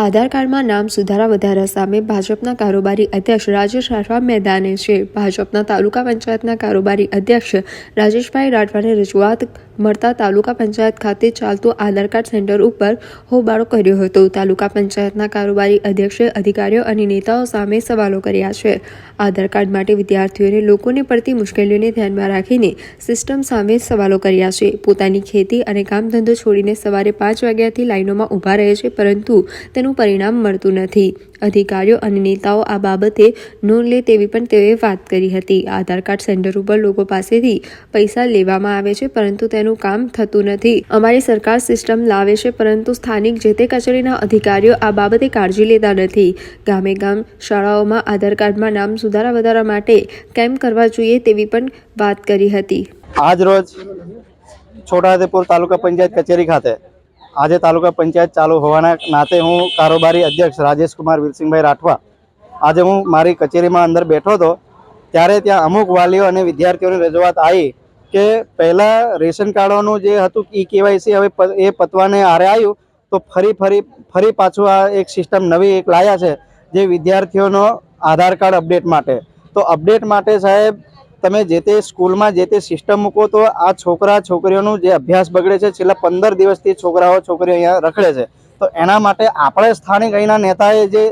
આધાર કાર્ડમાં નામ સુધારા વધારા સામે ભાજપના કારોબારી અધ્યક્ષ રાજેશ રાઠવા મેદાને છે. ભાજપના તાલુકા પંચાયતના કારોબારી અધ્યક્ષ રાજેશભાઈ રાઠવાને રજૂઆત મળતા તાલુકા પંચાયત ખાતે ચાલતું આધાર કાર્ડ સેન્ટર ઉપર હોબાળો કર્યો હતો. તાલુકા પંચાયતના કારોબારી અધ્યક્ષે અધિકારીઓ અને નેતાઓ સામે સવાલો કર્યા છે. આધાર કાર્ડ માટે વિદ્યાર્થીઓને લોકોને પડતી મુશ્કેલીઓને ધ્યાનમાં રાખીને સિસ્ટમ સામે સવાલો કર્યા છે. પોતાની ખેતી અને કામ ધંધો છોડીને સવારે પાંચ વાગ્યાથી લાઈનોમાં ઊભા રહે છે, પરંતુ તેનું પરિણામ મળતું નથી. અધિકારીઓ અને નેતાઓ આ બાબતે નોંધ લે તેવી પણ તેઓએ વાત કરી હતી. આધાર કાર્ડ સેન્ટર ઉપર લોકો પાસેથી પૈસા લેવામાં આવે છે, પરંતુ તેનું કામ થતું નથી. અમારી સરકાર સિસ્ટમ લાવે છે, પરંતુ સ્થાનિક જે તે કચેરીના અધિકારીઓ આ બાબતે કાળજી લેતા નથી. ગામે ગામ શાળાઓમાં આધાર કાર્ડમાં નામ સુધારા વધારા માટે કેમ્પ કરવા જોઈએ તેવી પણ વાત કરી હતી. આજ રોજ છોટાઉદેપુર તાલુકા પંચાયત કચેરી ખાતે આજે તાલુકા પંચાયત ચાલુ હોવાના નાતે હું કારોબારી અધ્યક્ષ રાજેશકુમાર વીરસિંહભાઈ રાઠવા આજે હું મારી કચેરીમાં અંદર બેઠો હતો, ત્યારે ત્યાં અમુક વાલીઓ અને વિદ્યાર્થીઓની રજૂઆત આવી કે પહેલાં રેશન કાર્ડોનું જે હતું ઈ કેવાયસી હવે એ પતવાને આરે આવ્યું, તો ફરી ફરી ફરી પાછું આ એક સિસ્ટમ નવી એક લાયા છે જે વિદ્યાર્થીઓનો આધાર કાર્ડ અપડેટ માટે. તો અપડેટ માટે સાહેબ તમે જે તે સ્કૂલમાં જે તે સિસ્ટમ મૂકો તો આ છોકરા છોકરીઓનું જે અભ્યાસ બગડે છે, છેલ્લા પંદર દિવસથી છોકરાઓ છોકરીઓ અહીંયા રખડે છે. તો એના માટે આપણે સ્થાનિક અહીંના નેતાએ જે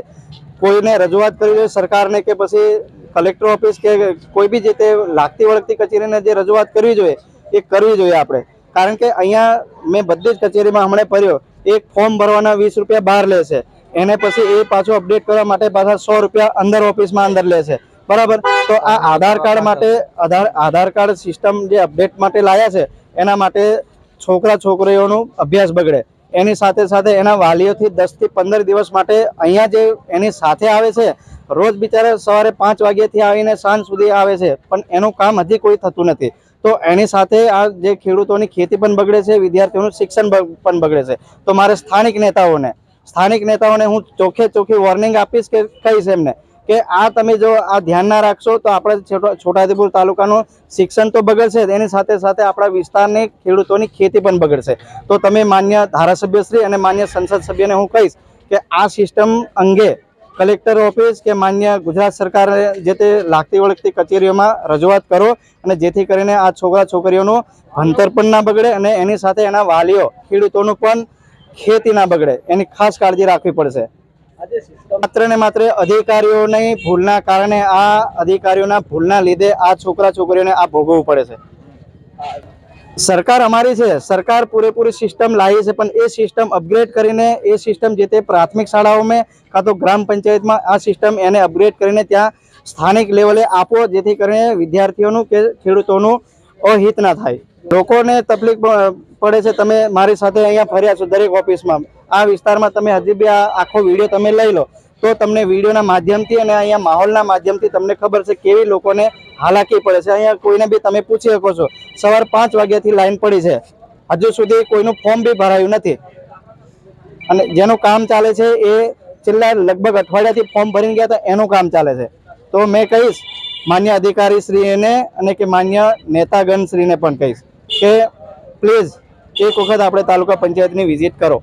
કોઈને રજૂઆત કરવી જોઈએ સરકારને કે પછી કલેક્ટર ઓફિસ કે કોઈ બી જે તે લાગતી વળગતી કચેરીને જે રજૂઆત કરવી જોઈએ, એ કરવી જોઈએ આપણે. કારણ કે અહીંયા મેં બધી જ કચેરીમાં હમણાં ભર્યો એક ફોર્મ ભરવાના વીસ રૂપિયા બહાર લે છે. એને પછી એ પાછું અપડેટ કરવા માટે પાછા સો રૂપિયા અંદર ઓફિસમાં અંદર લે છે. બરાબર? તો આ આધાર કાર્ડ માટે આધાર આધાર કાર્ડ સિસ્ટમ જે અપડેટ માટે લાયા છે એના માટે છોકરા છોકરીઓનું અભ્યાસ બગડે. એની સાથે સાથે એના વાલીઓથી દસથી પંદર દિવસ માટે અહીંયા જે એની સાથે આવે છે રોજ બિચારા સવારે પાંચ વાગ્યાથી આવીને સાંજ સુધી આવે છે પણ એનું કામ હજી કોઈ થતું નથી. તો એની સાથે આ જે ખેડૂતોની ખેતી પણ બગડે છે વિદ્યાર્થીઓનું શિક્ષણ પણ બગડે છે. તો મારે સ્થાનિક નેતાઓને સ્થાનિક નેતાઓને હું ચોખ્ખે ચોખ્ખી વોર્નિંગ આપીશ કે કહીશ એમને કે આ તમે જો આ ધ્યાન ના રાખશો તો આપણે છોટા- છોટાઉદેપુર તાલુકાનું શિક્ષણ તો બગડશે એની સાથે સાથે આપણા વિસ્તારની ખેડૂતોની ખેતી પણ બગડશે. તો તમે માન્ય ધારાસભ્યશ્રી અને માન્ય સંસદ સભ્યને હું કહીશ કે આ સિસ્ટમ અંગે કલેક્ટર ઓફિસ કે માન્ય ગુજરાત સરકારને જે તે લાગતી વળગતી કચેરીઓમાં રજૂઆત કરો અને જેથી કરીને આ છોકરા છોકરીઓનું ભણતર પણ ના બગડે અને એની સાથે એના વાલીઓ ખેડૂતોનું પણ ખેતી ના બગડે. એની ખાસ કાળજી રાખવી પડશે. માત્ર ને માત્ર અધિકારીઓની ભૂલના કારણે આ અધિકારીઓના ભૂલના લીધે આ છોકરા છોકરીઓને આ ભોગવવું પડે છે. સરકાર અમારી છે, સરકાર પૂરેપૂરી સિસ્ટમ લાવી છે, પણ એ સિસ્ટમ અપગ્રેડ કરીને એ સિસ્ટમ જે તે પ્રાથમિક શાળાઓમાં કાં તો ગ્રામ પંચાયતમાં આ સિસ્ટમ એને અપગ્રેડ કરીને ત્યાં સ્થાનિક લેવલે આપો જેથી કરીને વિદ્યાર્થીઓનું કે ખેડૂતોનું અહિત ના થાય. લોકોને તકલીફ પડે છે, તમે મારી સાથે અહીંયા ફર્યા છો દરેક ઓફિસમાં. આ વિસ્તારમાં તમે હજી બી આ આખો વીડિયો તમે લઈ લો, તો તમને વિડીયોના માધ્યમથી અને અહીંયા માહોલના માધ્યમથી તમને ખબર છે કેવી લોકોને હાલાકી પડે છે. અહીંયા કોઈને બી તમે પૂછી શકો છો. સવાર પાંચ વાગ્યાથી લાઈન પડી છે. હજુ સુધી કોઈનું ફોર્મ બી ભરાયું નથી. અને જેનું કામ ચાલે છે એ છેલ્લા લગભગ અઠવાડિયાથી ફોર્મ ભરીને ગયા હતા, એનું કામ ચાલે છે. તો મેં કહીશ માન્ય અધિકારી શ્રીને અને કે માન્ય નેતાગણ શ્રીને પણ કહીશ કે પ્લીઝ એક વખત આપણે તાલુકા પંચાયતની વિઝિટ કરો.